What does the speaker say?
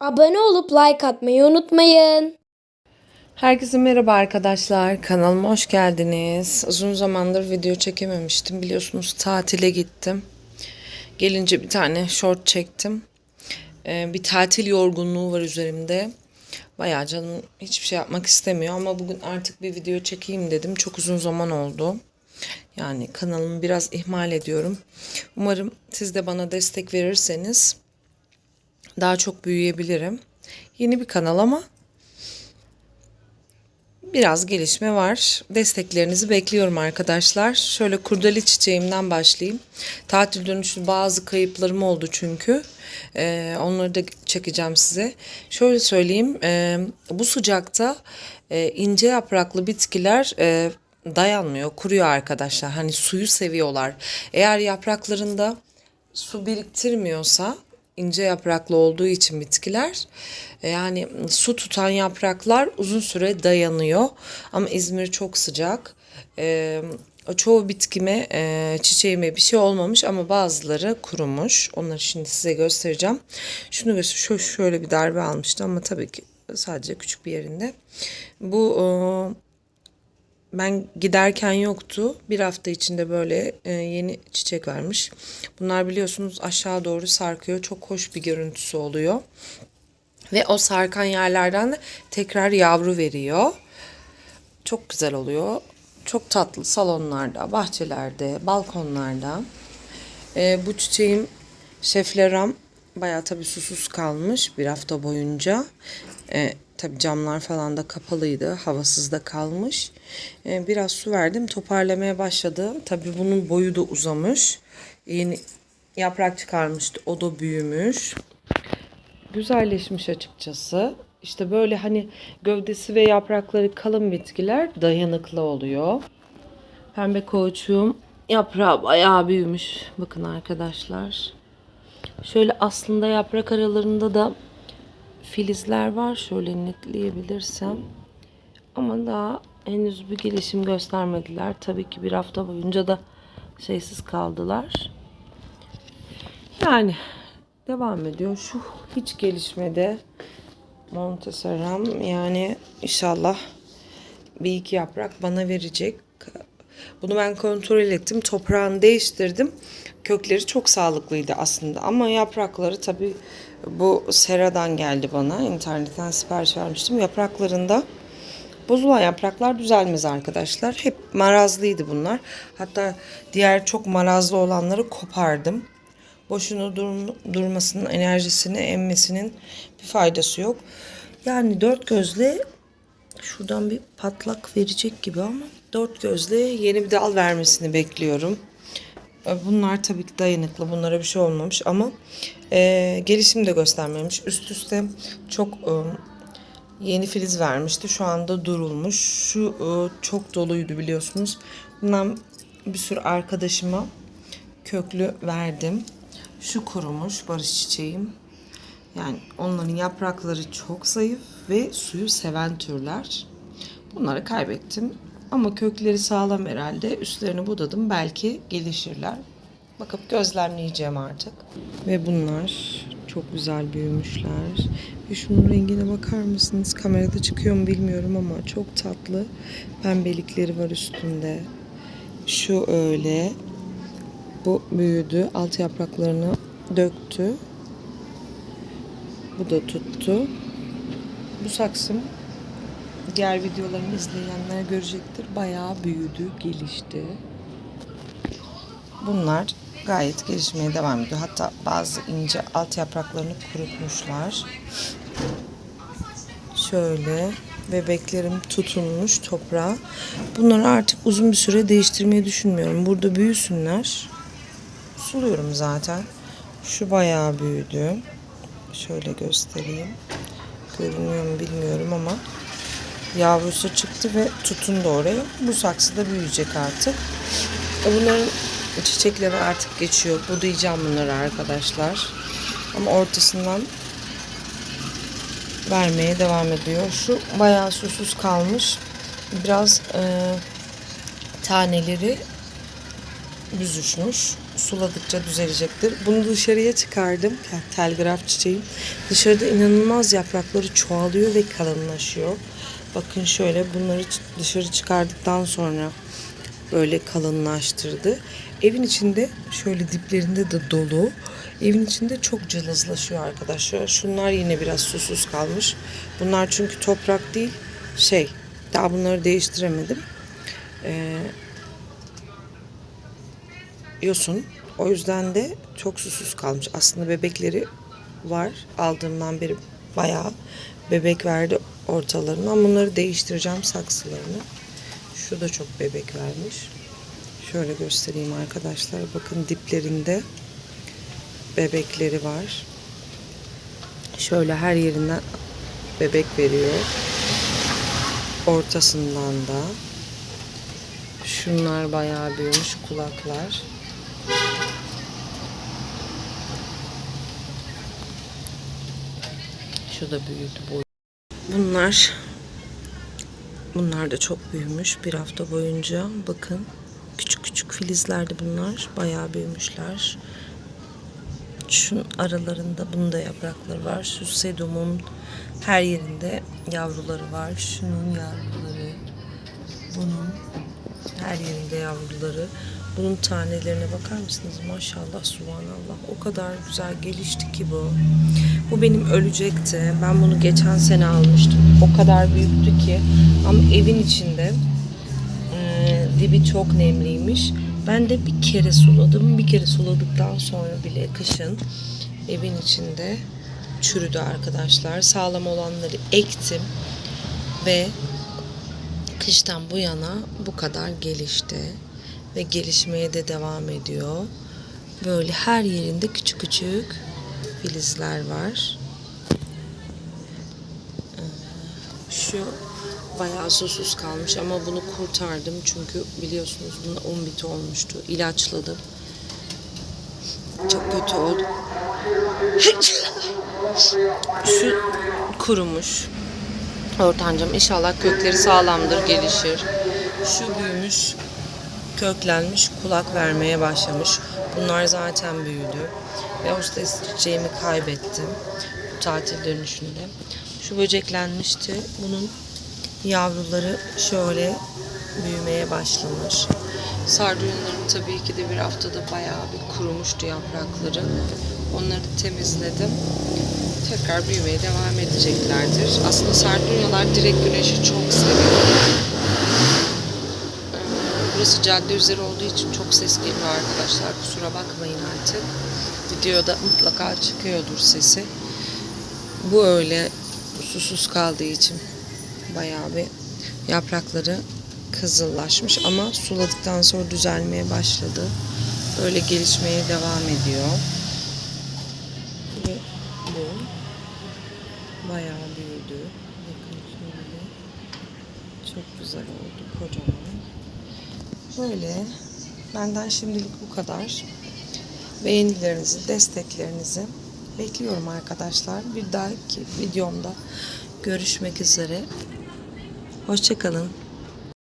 Abone olup like atmayı unutmayın. Herkese merhaba arkadaşlar. Kanalıma hoş geldiniz. Uzun zamandır video çekememiştim. Biliyorsunuz tatile gittim. Gelince bir tane short çektim. Ee, bir tatil yorgunluğu var üzerimde. Bayağı canım hiçbir şey yapmak istemiyor ama bugün artık bir video çekeyim dedim. Çok uzun zaman oldu. Yani kanalımı biraz ihmal ediyorum. Umarım siz de bana destek verirseniz daha çok büyüyebilirim. Yeni bir kanal ama biraz gelişme var. Desteklerinizi bekliyorum arkadaşlar. Şöyle kurdele çiçeğimden başlayayım. Tatil dönüşü bazı kayıplarım oldu çünkü. Ee, onları da çekeceğim size. Şöyle söyleyeyim. e, bu sıcakta e, ince yapraklı bitkiler e, dayanmıyor, kuruyor arkadaşlar. Hani suyu seviyorlar. Eğer yapraklarında su biriktirmiyorsa ince yapraklı olduğu için bitkiler e, yani su tutan yapraklar uzun süre dayanıyor. Ama İzmir çok sıcak. E, çoğu bitkime e, çiçeğime bir şey olmamış ama bazıları kurumuş. Onları şimdi size göstereceğim. Şunu göster şöyle, şöyle bir darbe almıştı ama tabii ki sadece küçük bir yerinde. Bu e, ben giderken yoktu. Bir hafta içinde böyle e, yeni çiçek vermiş. Bunlar biliyorsunuz aşağı doğru sarkıyor. Çok hoş bir görüntüsü oluyor. Ve o sarkan yerlerden de tekrar yavru veriyor. Çok güzel oluyor. Çok tatlı salonlarda, bahçelerde, balkonlarda. E, bu çiçeğim şefleram bayağı tabii susuz kalmış bir hafta boyunca. E, tabii camlar falan da kapalıydı. Havasız da kalmış. E, biraz su verdim. Toparlamaya başladı. Tabii bunun boyu da uzamış. Yeni yaprak çıkarmıştı. O da büyümüş. Güzelleşmiş açıkçası. İşte böyle hani gövdesi ve yaprakları kalın bitkiler dayanıklı oluyor. Pembe koğuşum yaprağı bayağı büyümüş. Bakın arkadaşlar. Şöyle aslında yaprak aralarında da filizler var. Şöyle netleyebilirsem. Ama daha henüz bir gelişim göstermediler. Tabii ki bir hafta boyunca da şeysiz kaldılar. Yani devam ediyor. Şu hiç gelişmedi. Monteseram yani inşallah bir iki yaprak bana verecek. Bunu ben kontrol ettim. Toprağını değiştirdim. Kökleri çok sağlıklıydı aslında. Ama yaprakları tabii bu seradan geldi bana. İnternetten sipariş vermiştim. Yapraklarında bozulan yapraklar düzelmez arkadaşlar. Hep marazlıydı bunlar. Hatta diğer çok marazlı olanları kopardım. Boşuna dur, durmasının, enerjisini emmesinin bir faydası yok. Yani dört gözle şuradan bir patlak verecek gibi ama dört gözle yeni bir dal vermesini bekliyorum. E, Bunlar tabii ki dayanıklı. Bunlara bir şey olmamış ama e, gelişim de göstermemiş. Üst üste çok e, yeni filiz vermişti. Şu anda durulmuş. Şu e, çok doluydu biliyorsunuz. Bundan bir sürü arkadaşıma köklü verdim. Şu kurumuş barış çiçeğim. Yani onların yaprakları çok zayıf ve suyu seven türler. Bunları kaybettim. Ama kökleri sağlam herhalde. Üstlerini budadım. Belki gelişirler. Bakıp gözlemleyeceğim artık. Ve bunlar çok güzel büyümüşler. Ve şunun rengine bakar mısınız? Kamerada çıkıyor mu bilmiyorum ama çok tatlı pembelikleri var üstünde. Şu öyle. Bu büyüdü. Alt yapraklarını döktü. Bu da tuttu. Bu saksım diğer videolarımı izleyenler görecektir. Bayağı büyüdü, gelişti. Bunlar gayet gelişmeye devam ediyor. Hatta bazı ince alt yapraklarını kurutmuşlar. Şöyle bebeklerim tutunmuş toprağa. Bunları artık uzun bir süre değiştirmeyi düşünmüyorum. Burada büyüsünler. Suluyorum zaten. Şu bayağı büyüdü. Şöyle göstereyim. Görünüyor mu bilmiyorum ama yavrusu çıktı ve tutundu oraya. Bu saksı da büyüyecek artık. E, Bunların çiçekleri artık geçiyor. Budayacağım bunları arkadaşlar. Ama ortasından vermeye devam ediyor. Şu bayağı susuz kalmış. Biraz e, taneleri büzüşmüş. Suladıkça düzelecektir. Bunu dışarıya çıkardım. Yani telgraf çiçeğim. Dışarıda inanılmaz yaprakları çoğalıyor ve kalınlaşıyor. Bakın şöyle bunları dışarı çıkardıktan sonra böyle kalınlaştırdı. Evin içinde şöyle diplerinde de dolu. Evin içinde çok cılızlaşıyor arkadaşlar. Şunlar yine biraz susuz kalmış. Bunlar çünkü toprak değil şey. Daha bunları değiştiremedim. Ee, yosun. O yüzden de çok susuz kalmış. Aslında bebekleri var. Aldığımdan beri bayağı bebek verdi ortalarından. Bunları değiştireceğim saksılarını. Şu da çok bebek vermiş. Şöyle göstereyim arkadaşlar. Bakın diplerinde bebekleri var. Şöyle her yerinden bebek veriyor. Ortasından da. Şunlar bayağı büyümüş kulaklar. Şu da büyüdü boy. Bunlar bunlar da çok büyümüş bir hafta boyunca. Bakın küçük küçük filizlerdi bunlar. Bayağı büyümüşler. Şunun aralarında bunun da yaprakları var. Şu sedumun her yerinde yavruları var. Şunun yavruları. Bunun her yerinde yavruları. Bunun tanelerine bakar mısınız? Maşallah, subhanallah. O kadar güzel gelişti ki bu. Bu benim ölecekti. Ben bunu geçen sene almıştım. O kadar büyüktü ki. Ama evin içinde e, dibi çok nemliymiş. Ben de bir kere suladım. Bir kere suladıktan sonra bile kışın evin içinde çürüdü arkadaşlar. Sağlam olanları ektim ve kıştan bu yana bu kadar gelişti ve gelişmeye de devam ediyor. Böyle her yerinde küçük küçük filizler var. Ee, Şu bayağı susuz kalmış ama bunu kurtardım çünkü biliyorsunuz bunda 10 biti olmuştu. İlaçladım. Çok kötü oldu. Şu kurumuş. Ortancam inşallah kökleri sağlamdır, gelişir. Şu büyümüş, köklenmiş, kulak vermeye başlamış. Bunlar zaten büyüdü. Ve hostes çiçeğimi kaybettim. Bu tatil dönüşünde. Şu böceklenmişti. Bunun yavruları şöyle büyümeye başlamış. Sardunyalarım tabii ki de bir haftada bayağı bir kurumuştu yaprakları. Onları temizledim. Tekrar büyümeye devam edeceklerdir. Aslında sardunyalar direkt güneşi çok seviyor. Burası cadde üzeri olduğu için çok ses geliyor arkadaşlar. Kusura bakmayın artık. Videoda mutlaka çıkıyordur sesi. Bu öyle susuz kaldığı için bayağı bir yaprakları kızıllaşmış ama suladıktan sonra düzelmeye başladı. Böyle gelişmeye devam ediyor. Ve bu bayağı büyüdü. Bakın şöyle. Çok güzel oldu. Kocaman. Böyle. Benden şimdilik bu kadar. Beğenilerinizi, desteklerinizi bekliyorum arkadaşlar. Bir dahaki videomda görüşmek üzere. Hoşçakalın.